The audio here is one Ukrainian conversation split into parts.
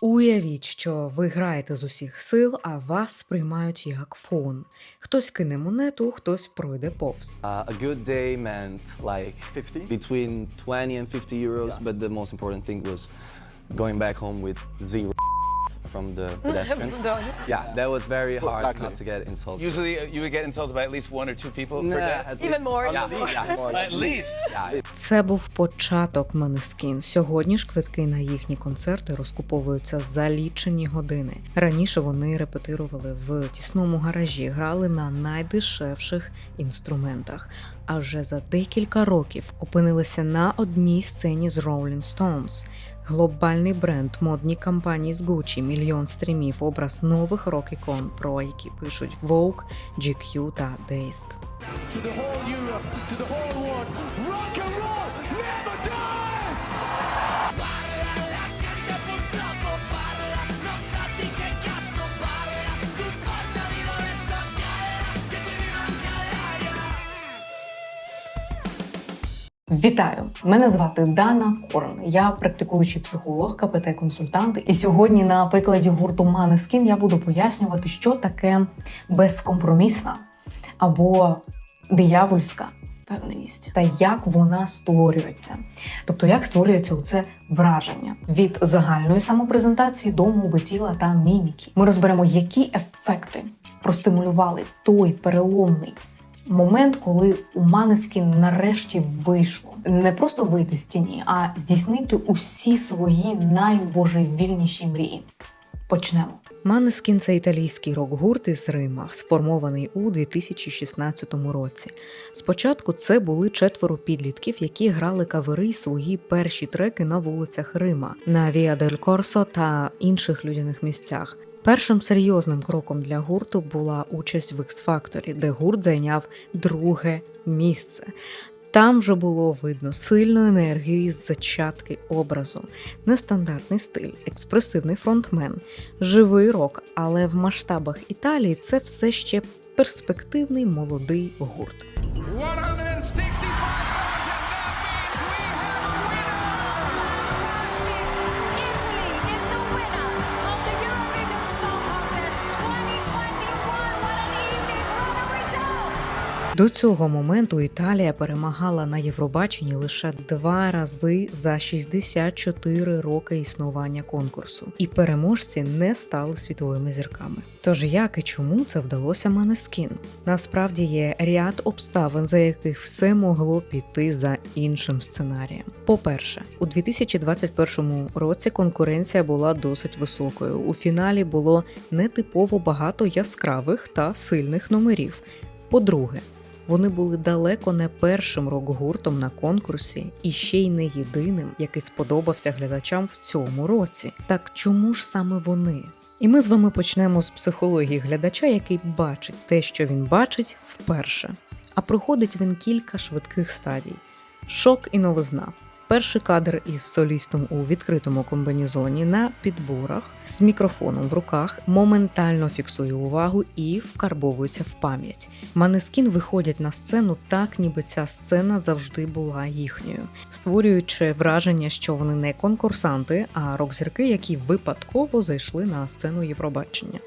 Уявіть, що ви граєте з усіх сил, а вас сприймають як фон. Хтось кине монету, хтось пройде повз. Uh, a good day meant like 50? between 20 and 50 euros, but the most important thing was going back home with zero from the pedestrian. yeah, that was very hard Luckily. not to get insulted. Usually uh, you would get insulted by at least one or two people per day. At Even least- more. Yeah, At least. yeah, more At least. Yeah, Це був початок Манескін. Сьогодні ж квитки на їхні концерти розкуповуються за лічені години. Раніше вони репетирували в тісному гаражі, грали на найдешевших інструментах. А вже за декілька років опинилися на одній сцені з Rolling Stones. Глобальний бренд, модні кампанії з Gucci, мільйон стрімів, образ нових рок-ікон, про які пишуть Vogue, GQ та Dazed. Вітаю! Мене звати Дана Корн. Я практикуючий психолог, КПТ-консультант. І сьогодні на прикладі гурту Манескін я буду пояснювати, що таке безкомпромісна або диявольська впевненість та як вона створюється. Тобто, як створюється це враження від загальної самопрезентації до мови тіла та міміки. Ми розберемо, які ефекти простимулювали той переломний момент, коли у Манескін нарешті вийшло не просто вийти з тіні, а здійснити усі свої найбожевільніші мрії. Почнемо. Манескін це італійський рок-гурт із Рима, сформований у 2016 році. Спочатку це були четверо підлітків, які грали кавери свої перші треки на вулицях Рима, на Віа дель Корсо та інших людяних місцях. Першим серйозним кроком для гурту була участь в X-Factor, де гурт зайняв друге місце. Там вже було видно сильну енергію із зачатки образу, нестандартний стиль, експресивний фронтмен, живий рок, але в масштабах Італії це все ще перспективний молодий гурт. 165 До цього моменту Італія перемагала на Євробаченні лише два рази за 64 роки існування конкурсу, і переможці не стали світовими зірками. Тож як і чому це вдалося Манескін? Насправді є ряд обставин, за яких все могло піти за іншим сценарієм. По-перше, у 2021 році конкуренція була досить високою. У фіналі було нетипово багато яскравих та сильних номерів. По-друге, вони були далеко не першим рок-гуртом на конкурсі і ще й не єдиним, який сподобався глядачам в цьому році. Так чому ж саме вони? І ми з вами почнемо з психології глядача, який бачить те, що він бачить вперше. А проходить він кілька швидких стадій: шок і новизна. Перший кадр із солістом у відкритому комбінезоні на підборах з мікрофоном в руках моментально фіксує увагу і вкарбовується в пам'ять. Манескін виходять на сцену так, ніби ця сцена завжди була їхньою, створюючи враження, що вони не конкурсанти, а рок-зірки, які випадково зайшли на сцену Євробачення.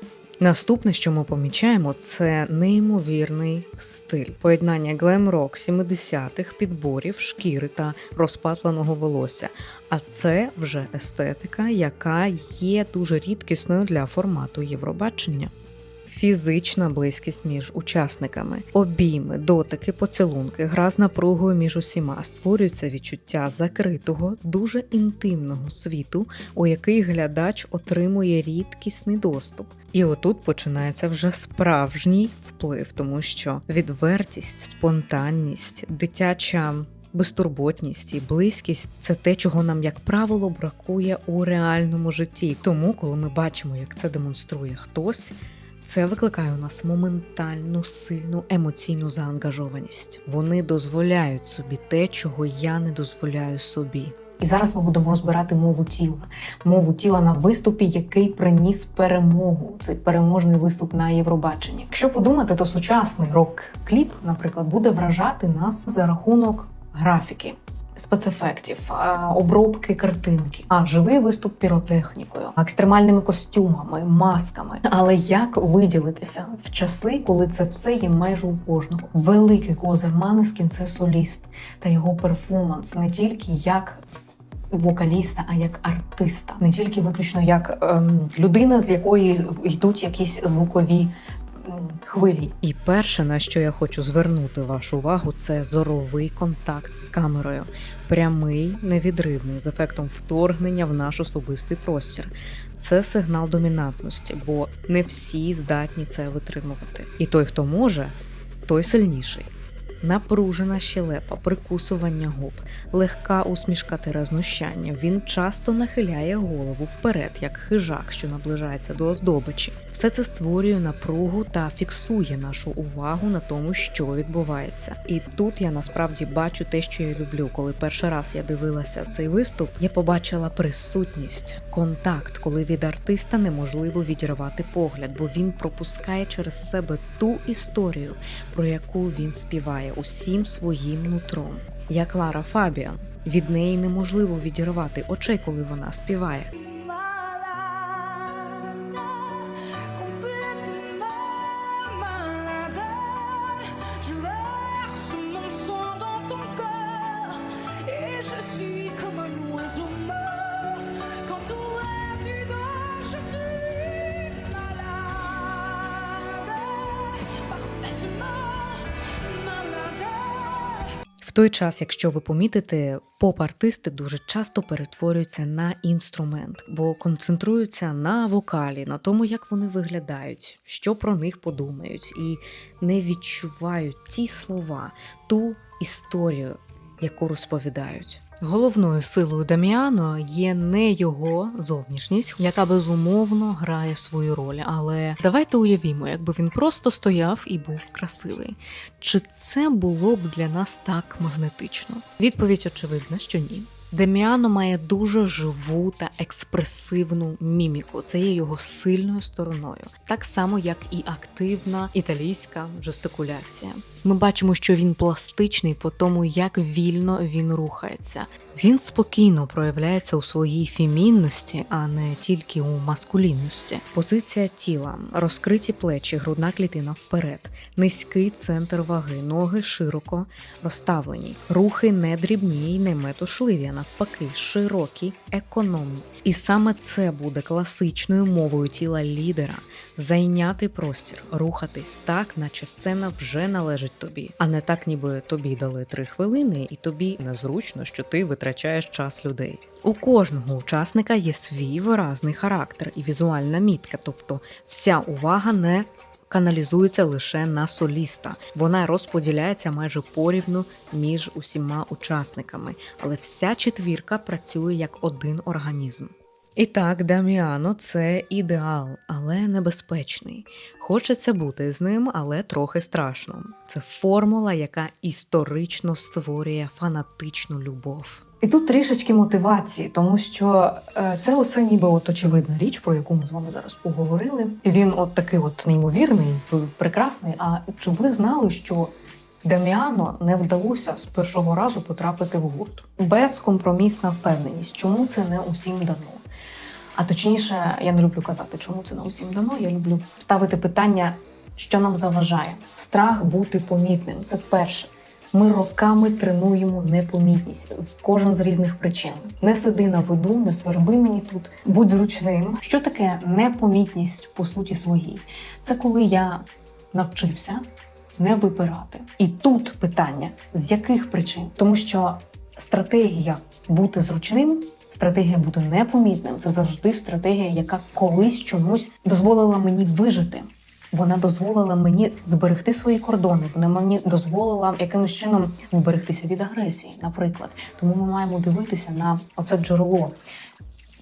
Наступне, що ми помічаємо, це неймовірний стиль поєднання глем-рок 70-х, підборів, шкіри та розпатленого волосся. А це вже естетика, яка є дуже рідкісною для формату Євробачення. Фізична близькість між учасниками, обійми, дотики, поцілунки, гра з напругою між усіма створюється відчуття закритого, дуже інтимного світу, у який глядач отримує рідкісний доступ. І отут починається вже справжній вплив, тому що відвертість, спонтанність, дитяча. Безтурботність і близькість це те, чого нам, як правило, бракує у реальному житті. Тому, коли ми бачимо, як це демонструє хтось, це викликає у нас моментальну сильну емоційну заангажованість. Вони дозволяють собі те, чого я не дозволяю собі. І зараз ми будемо розбирати мову тіла. Мову тіла на виступі, який приніс перемогу. Цей переможний виступ на Євробаченні. Якщо подумати, то сучасний рок-кліп, наприклад, буде вражати нас за рахунок графіки. Спецефектів, обробки картинки, а живий виступ піротехнікою, екстремальними костюмами, масками. Але як виділитися в часи, коли це все є майже у кожного? Великий козир Манескін це соліст та його перформанс не тільки як. Вокаліста, а як артиста, не тільки виключно як ем, людина, з якої йдуть якісь звукові хвилі. І перше, на що я хочу звернути вашу увагу, це зоровий контакт з камерою, прямий, невідривний, з ефектом вторгнення в наш особистий простір. Це сигнал домінантності, бо не всі здатні це витримувати. І той, хто може, той сильніший. Напружена щелепа, прикусування губ, легка усмішка та знущання. Він часто нахиляє голову вперед, як хижак, що наближається до оздобичі. Все це створює напругу та фіксує нашу увагу на тому, що відбувається. І тут я насправді бачу те, що я люблю. Коли перший раз я дивилася цей виступ, я побачила присутність, контакт, коли від артиста неможливо відірвати погляд, бо він пропускає через себе ту історію, про яку він співає усім своїм нутром. Як Лара Фабіан. Від неї неможливо відірвати очей, коли вона співає. Той час, якщо ви помітите, поп-артисти дуже часто перетворюються на інструмент, бо концентруються на вокалі, на тому, як вони виглядають, що про них подумають, і не відчувають ті слова, ту історію, яку розповідають. Головною силою Даміано є не його зовнішність, яка безумовно грає свою роль. Але давайте уявімо, якби він просто стояв і був красивий. Чи це було б для нас так магнетично? Відповідь очевидна, що ні. Деміано має дуже живу та експресивну міміку. Це є його сильною стороною, так само як і активна італійська жестикуляція. Ми бачимо, що він пластичний по тому, як вільно він рухається. Він спокійно проявляється у своїй фемінності, а не тільки у маскулінності. Позиція тіла, розкриті плечі, грудна клітина вперед, низький центр ваги, ноги широко розставлені, рухи не дрібні й не метушливі, навпаки, широкі, економні. І саме це буде класичною мовою тіла лідера зайняти простір, рухатись так, наче сцена вже належить тобі, а не так, ніби тобі дали три хвилини, і тобі незручно, що ти витрачаєш час людей. У кожного учасника є свій виразний характер і візуальна мітка, тобто вся увага не каналізується лише на соліста. Вона розподіляється майже порівну між усіма учасниками, але вся четвірка працює як один організм. І так, Даміано це ідеал, але небезпечний. Хочеться бути з ним, але трохи страшно. Це формула, яка історично створює фанатичну любов. І тут трішечки мотивації, тому що е, це усе ніби от очевидна річ, про яку ми з вами зараз поговорили. Він от такий от неймовірний, прекрасний. А чи ви знали, що Даміано не вдалося з першого разу потрапити в гурт? Безкомпромісна впевненість, чому це не усім дано? А точніше, я не люблю казати, чому це не усім дано. Я люблю ставити питання, що нам заважає. Страх бути помітним. Це перше. Ми роками тренуємо непомітність, кожен з різних причин. Не сиди на виду, не сверби мені тут, будь зручним. Що таке непомітність по суті своїй? Це коли я навчився не випирати. І тут питання: з яких причин? Тому що стратегія бути зручним, стратегія бути непомітним це завжди стратегія, яка колись чомусь дозволила мені вижити. Вона дозволила мені зберегти свої кордони. Вона мені дозволила якимось чином вберегтися від агресії, наприклад. Тому ми маємо дивитися на оце джерело.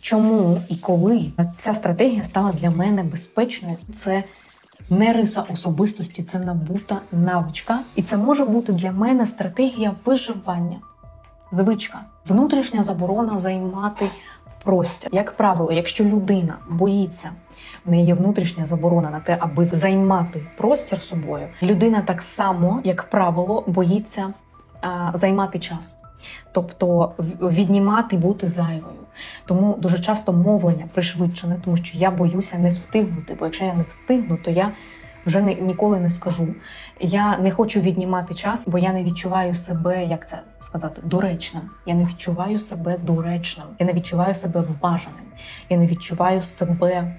Чому і коли ця стратегія стала для мене безпечною? Це не риса особистості, це набута навичка, і це може бути для мене стратегія виживання. Звичка, внутрішня заборона займати простір. Як правило, якщо людина боїться, в неї є внутрішня заборона на те, аби займати простір собою, людина так само, як правило, боїться а, займати час. тобто віднімати, бути зайвою. Тому дуже часто мовлення пришвидшене, тому що я боюся не встигнути. Бо якщо я не встигну, то я вже не, ніколи не скажу. Я не хочу віднімати час, бо я не відчуваю себе, як це сказати, доречним. Я не відчуваю себе доречним. Я не відчуваю себе бажаним. Я не відчуваю себе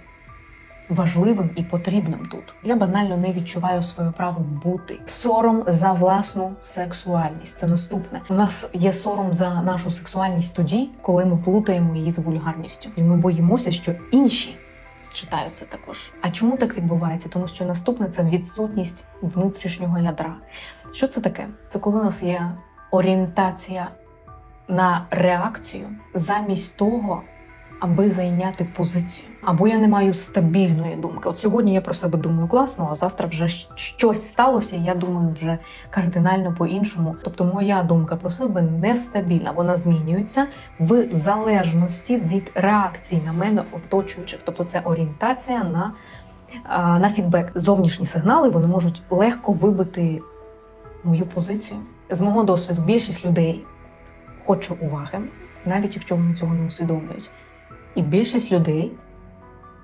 важливим і потрібним тут. Я банально не відчуваю своє право бути. Сором за власну сексуальність. Це наступне. У нас є сором за нашу сексуальність тоді, коли ми плутаємо її з вульгарністю, і ми боїмося, що інші читають це також. А чому так відбувається? Тому що наступне це відсутність внутрішнього ядра. Що це таке? Це коли у нас є орієнтація на реакцію замість того, аби зайняти позицію. Або я не маю стабільної думки. От сьогодні я про себе думаю класно, а завтра вже щось сталося, і я думаю вже кардинально по-іншому. Тобто моя думка про себе нестабільна, вона змінюється в залежності від реакції на мене оточуючих. Тобто це орієнтація на, на фідбек. Зовнішні сигнали вони можуть легко вибити мою позицію. З мого досвіду більшість людей хоче уваги, навіть якщо вони цього не усвідомлюють. І більшість людей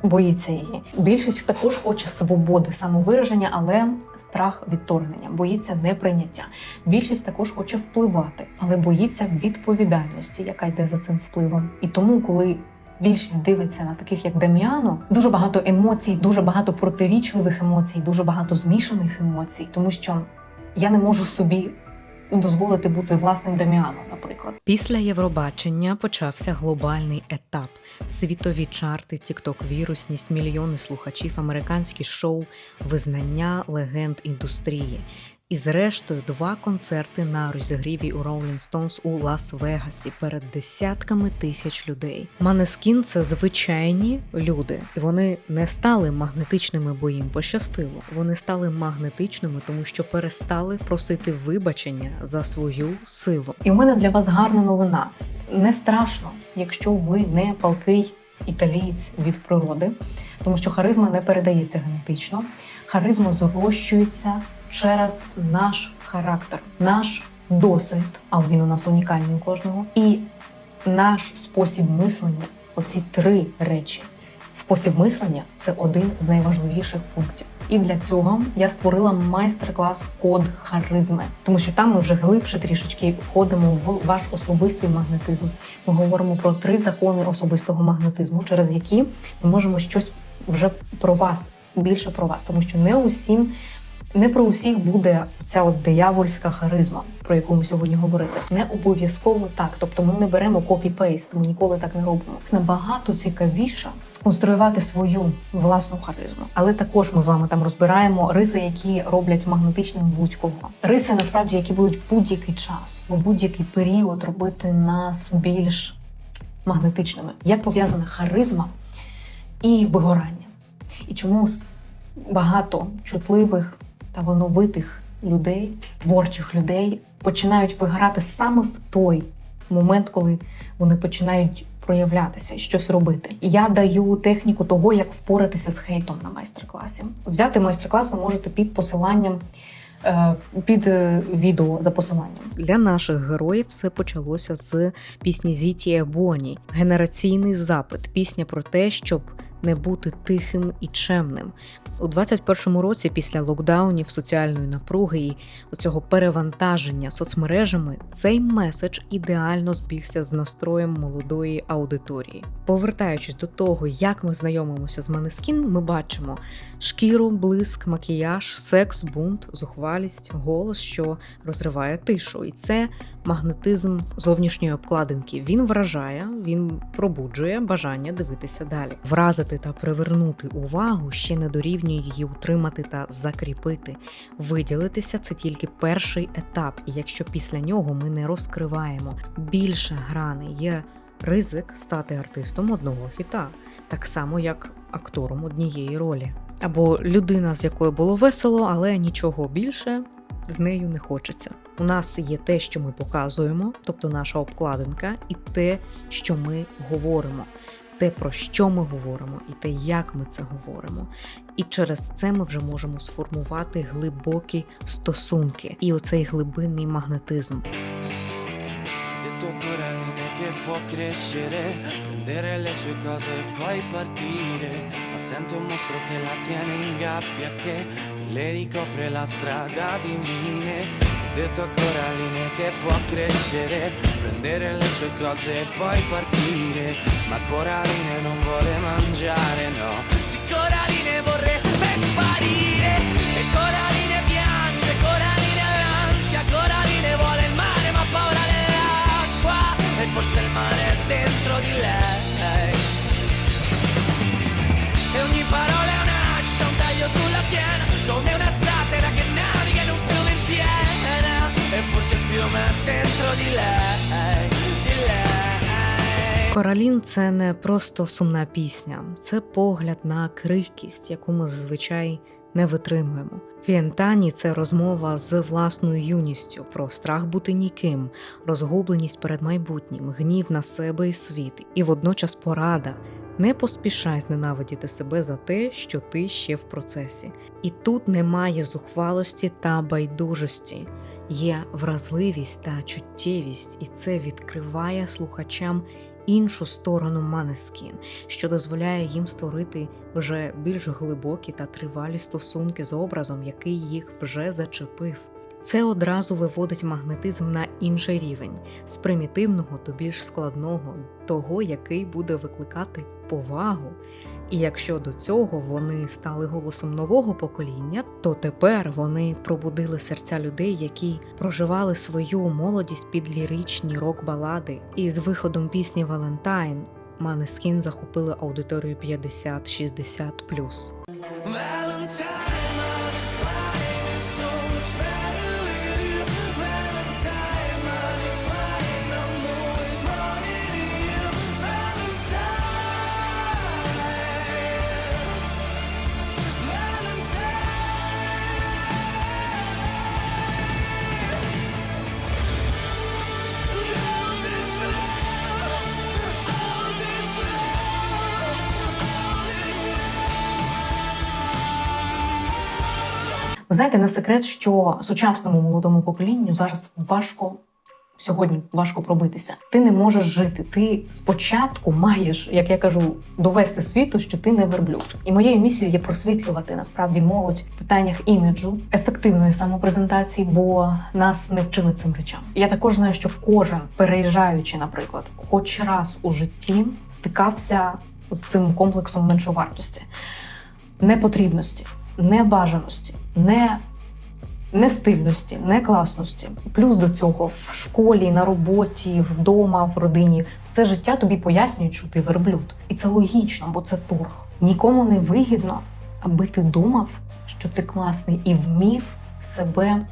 боїться її. Більшість також хоче свободи, самовираження, але страх відторгнення, боїться неприйняття. Більшість також хоче впливати, але боїться відповідальності, яка йде за цим впливом. І тому, коли більшість дивиться на таких, як Дем'яно, дуже багато емоцій, дуже багато протирічливих емоцій, дуже багато змішаних емоцій, тому що я не можу собі дозволити бути власним Дем'яном, наприклад. Після Євробачення почався глобальний етап: світові чарти, тікток вірусність, мільйони слухачів, американські шоу, визнання легенд індустрії. І зрештою два концерти на розігріві у Rolling Stones у Лас-Вегасі перед десятками тисяч людей. Манескін це звичайні люди, і вони не стали магнетичними, бо їм пощастило. Вони стали магнетичними, тому що перестали просити вибачення за свою силу. І в мене для вас гарна новина. Не страшно, якщо ви не палкий італієць від природи, тому що харизма не передається генетично. Харизма зрощується через наш характер, наш досвід, а він у нас унікальний у кожного, і наш спосіб мислення. Оці три речі. Спосіб мислення це один з найважливіших пунктів. І для цього я створила майстер-клас код харизми, тому що там ми вже глибше трішечки входимо в ваш особистий магнетизм. Ми говоримо про три закони особистого магнетизму, через які ми можемо щось вже про вас, більше про вас, тому що не усім. Не про усіх буде ця от диявольська харизма, про яку ми сьогодні говорили. Не обов'язково так. Тобто ми не беремо копі-пейст, ми ніколи так не робимо. Набагато цікавіше сконструювати свою власну харизму. Але також ми з вами там розбираємо риси, які роблять магнетичним будь-кого. Риси насправді, які будуть в будь-який час, у будь-який період робити нас більш магнетичними. Як пов'язана харизма і вигорання? І чому багато чутливих, талановитих людей, творчих людей починають вигорати саме в той момент, коли вони починають проявлятися і щось робити. Я даю техніку того, як впоратися з хейтом на майстер-класі. Взяти майстер-клас ви можете під посиланням. е, Під е, відео за посиланням Для наших героїв все почалося з пісні Зіті Боні. Генераційний запит, пісня про те, щоб не бути тихим і чемним. У 21-му році, після локдаунів, соціальної напруги і оцього перевантаження соцмережами, цей меседж ідеально збігся з настроєм молодої аудиторії. Повертаючись до того, як ми знайомимося з Манескін, ми бачимо шкіру, блиск, макіяж, секс, бунт, зухвалість, голос, що розриває тишу. І це магнетизм зовнішньої обкладинки. Він вражає, він пробуджує бажання дивитися далі. Вразити та привернути увагу ще не дорівнює її утримати та закріпити. Виділитися це тільки перший етап, і якщо після нього ми не розкриваємо більше грани, є ризик стати артистом одного хіта, так само як актором однієї ролі. Або людина, з якою було весело, але нічого більше з нею не хочеться. У нас є те, що ми показуємо, тобто наша обкладинка, і те, що ми говоримо, те, про що ми говоримо, і те, як ми це говоримо. І через це ми вже можемо сформувати глибокі стосунки і оцей глибинний магнетизм. Può crescere, prendere le sue cose e poi partire. Ma sente un mostro che la tiene in gabbia, che, che le ricopre la strada di mine. Ho detto a Coraline che può crescere, prendere le sue cose e poi partire. Ma Coraline non vuole mangiare, no. Коралін це не просто сумна пісня, це погляд на крихкість, яку ми зазвичай не витримуємо. Фієнтані це розмова з власною юністю про страх бути ніким, розгубленість перед майбутнім, гнів на себе і світ, і водночас порада. Не поспішай зненавидіти себе за те, що ти ще в процесі. І тут немає зухвалості та байдужості, є вразливість та чуттєвість, і це відкриває слухачам іншу сторону Манескін, що дозволяє їм створити вже більш глибокі та тривалі стосунки з образом, який їх вже зачепив. Це одразу виводить магнетизм на інший рівень з примітивного до більш складного, того, який буде викликати повагу. І якщо до цього вони стали голосом нового покоління, то тепер вони пробудили серця людей, які проживали свою молодість під ліричні рок-балади. І з виходом пісні Валентайн Манескін захопили аудиторію 50-60+. Valentine, Ви знаєте, не секрет, що сучасному молодому поколінню зараз важко. Сьогодні важко пробитися. Ти не можеш жити. Ти спочатку маєш, як я кажу, довести світу, що ти не верблюд. І моєю місією є просвітлювати насправді молодь в питаннях іміджу, ефективної самопрезентації, бо нас не вчили цим речам. Я також знаю, що кожен переїжджаючи, наприклад, хоч раз у житті стикався з цим комплексом меншовартості, непотрібності, небажаності, не нестильності, некласності. Плюс до цього в школі, на роботі, вдома, в родині все життя тобі пояснюють, що ти верблюд. І це логічно, бо це торг. Нікому не вигідно, аби ти думав, що ти класний і вмів себе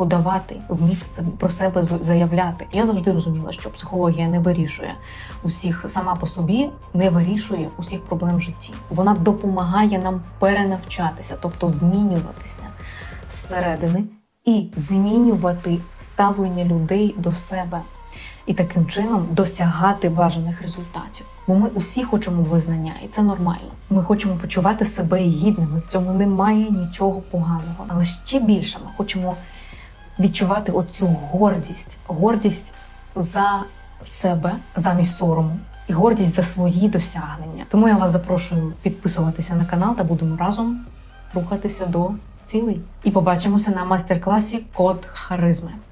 подавати, вмів про себе заявляти. Я завжди розуміла, що психологія не вирішує усіх сама по собі, не вирішує усіх проблем в житті. Вона допомагає нам перенавчатися, тобто змінюватися зсередини і змінювати ставлення людей до себе. І таким чином досягати бажаних результатів. Бо ми усі хочемо визнання, і це нормально. Ми хочемо почувати себе гідними. В цьому немає нічого поганого. Але ще більше ми хочемо відчувати оцю гордість, гордість за себе замість сорому, і гордість за свої досягнення. Тому я вас запрошую підписуватися на канал та будемо разом рухатися до цілей. І побачимося на майстер-класі Код харизми.